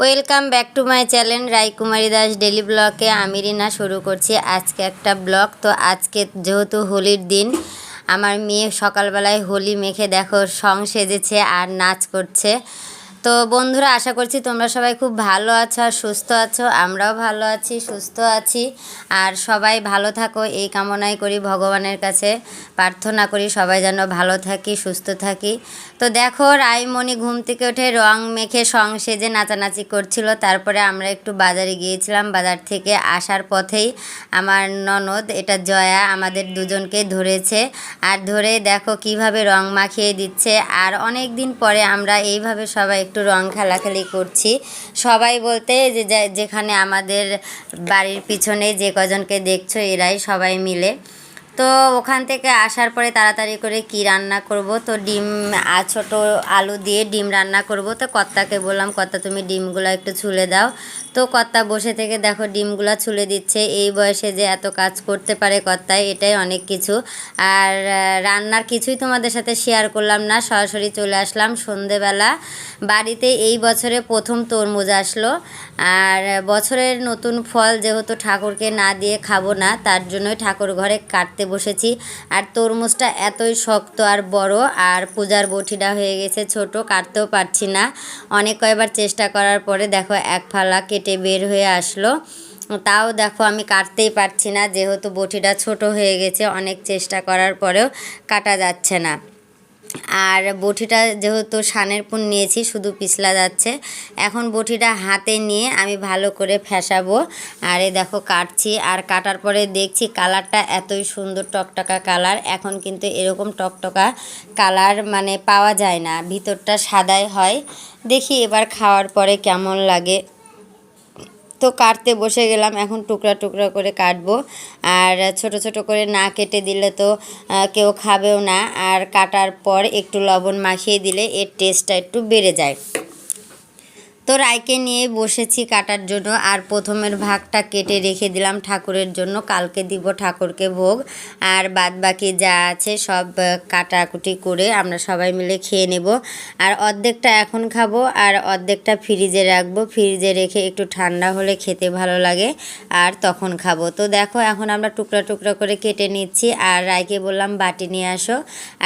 Welcome back to my channel Raykumari Das daily ব্লগে। আমি রিনা, শুরু করছি আজকে একটা ব্লগ। তো আজকে যেহেতু হোলির দিন, আমার মেয়ে সকালবেলায় হোলি মেখে দেখো, সং সেজেছে আর নাচ করছে। তো বন্ধুরা, আশা করছি তোমরা সবাই খুব ভালো আছো আর সুস্থ আছো। আমরাও ভালো আছি, সুস্থ আছি। আর সবাই ভালো থাকো, এই কামনাই করি ভগবানের কাছে। প্রার্থনা করি সবাই যেন ভালো থাকি, সুস্থ থাকি। তো দেখো রায়মণি ঘুম থেকে উঠে রং মেখে সং সেজে নাচানাচি করছিল। তারপরে আমরা একটু বাজারে গিয়েছিলাম। বাজার থেকে আসার পথেই আমার ননদ, এটা জয়া, আমাদের দুজনকে ধরেছে। আর ধরে দেখো কীভাবে রং মাখিয়ে দিচ্ছে। আর অনেক দিন পরে আমরা এইভাবে সবাই একটু রং খেলাখেলি করছি। সবাই বলতে যে, যেখানে আমাদের বাড়ির পিছনে যে কজনকে দেখছ, এরাই সবাই মিলে। তো ওখান থেকে আসার পরে তাড়াতাড়ি করে কি রান্না করব? তো ডিম ছোট আলু দিয়ে ডিম রান্না করব। তো কর্তাকে বললাম, কর্তা, তুমি ডিমগুলো একটু ছুলে দাও। তো কর্তা বসে থেকে দেখো ডিমগুলো ছুলে দিচ্ছে। এই বয়সে যে এত কাজ করতে পারে কর্তায় এটাই অনেক কিছু। আর রান্নার কিছুই তোমাদের সাথে শেয়ার করলাম না। সরাসরি চলে আসলাম সন্ধেবেলা। বাড়িতে এই বছরে প্রথম তরমুজ আসলো। আর, বছরের নতুন ফল যেহেতু ঠাকুরকে না দিয়ে খাব না, তার জন্যই ঠাকুর ঘরে কাটতে বসেছি। আর তরমুজটা এতই শক্ত আর বড়, আর পূজার বটিটা হয়ে গেছে ছোট, কাটতেও পারছি না। অনেক কয়বার চেষ্টা করার পরে দেখো এক ফালা কেটে বের হয়ে আসলো। তাও দেখো আমি কাটতেই পারছি না, যেহেতু বটিটা ছোট হয়ে গেছে, অনেক চেষ্টা করার পরেও কাটা যাচ্ছে না। আর বটিটা যেহেতু সানের পুন নিয়েছি, শুধু পিছলা যাচ্ছে। এখন বটিটা হাতে নিয়ে আমি ভালো করে ফেসাবো। আর এই দেখো কাটছি, আর কাটার পরে দেখছি কালারটা এতই সুন্দর টকটকা কালার। এখন কিন্তু এরকম টকটকা কালার মানে পাওয়া যায় না, ভিতরটা সাদাই হয়। দেখি এবার খাওয়ার পরে কেমন লাগে। তো কাটতে বসে গেলাম, এখন টুকরা টুকরা করে কাটবো। আর ছোট ছোট করে না কেটে দিলে তো কেউ খাবেও না। আর কাটার পর একটু লবণ মাখিয়ে দিলে এর টেস্টটা একটু বেড়ে যায়। তো রায়কে নিয়ে বসেছি কাটার জন্য আর প্রথমের ভাগটা কেটে রেখে দিলাম ঠাকুরের জন্য। কালকে দিব ঠাকুরকে ভোগ। আর বাদ বাকি যা আছে সব কাটাকুটি করে আমরা সবাই মিলে খেয়ে নেব। আর অর্ধেকটা এখন খাব আর অর্ধেকটা ফ্রিজে রাখব। ফ্রিজে রেখে একটু ঠান্ডা হলে খেতে ভালো লাগে আর তখন খাব। তো দেখো এখন আমরা টুকরা টুকরা করে কেটে নিচ্ছি আর রায়কে বললাম, বাটি নিয়ে আসো।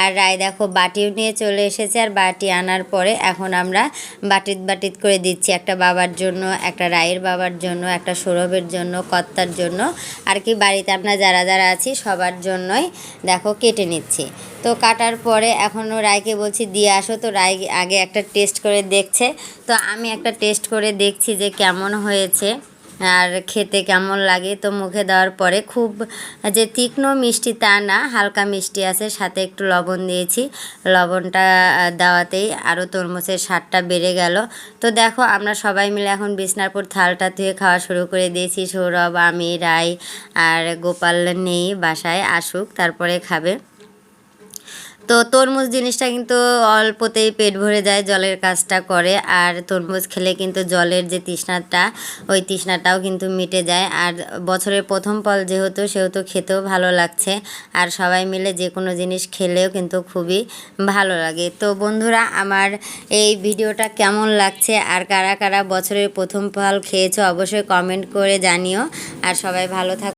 আর রায় দেখো বাটিও নিয়ে চলে এসেছে আর বাটি আনার পরে এখন আমরা বাটিত বাটিত করে দিচ্ছি। একটা বাবার জন্য, একটা রায়ের বাবার জন্য, একটা সৌরভের জন্য, কর্তার জন্য, আর কি বাড়িতে আপনার যারা যারা আছি সবার জন্যই দেখো কেটে নিচ্ছি। তো কাটার পরে এখনও রায়কে বলছি, দিয়ে আসো। তো রায় আগে একটা টেস্ট করে দেখছে। তো আমি একটা টেস্ট করে দেখছি যে কেমন হয়েছে। আর খেতে কেমন লাগে তো মুখে দেওয়ার পরে খুব যে তীক্ষ্ণ মিষ্টি তা না, হালকা মিষ্টি আছে, সাথে একটু লবণ দিয়েছি। লবণটা দেওয়াতেই আরও তরমুজের স্বাদটা বেড়ে গেল। তো দেখো, আমরা সবাই মিলে এখন বিছনারপুর থালটা ধুয়ে খাওয়া শুরু করে দিয়েছি। সৌরভ, আমি রায় আর গোপাল নেই, বাসায় আসুক, তারপরে খাবে। তো তরমুজ জিনিসটা কিন্তু অল্পতেই পেট ভরে যায়, জলের কাজটা করে। আর তরমুজ খেলে কিন্তু জলের যে তৃষ্ণাটা, ওই তৃষ্ণাটাও কিন্তু মিটে যায়। আর বছরের প্রথম ফল যেহেতু, সেহেতু খেতেও ভালো লাগছে। আর সবাই মিলে যে কোনো জিনিস খেলেও কিন্তু খুবই ভালো লাগে। তো বন্ধুরা, আমার এই ভিডিওটা কেমন লাগছে? আর কারা কারা বছরের প্রথম ফল খেয়েছো, অবশ্যই কমেন্ট করে জানিও। আর সবাই ভালো থাক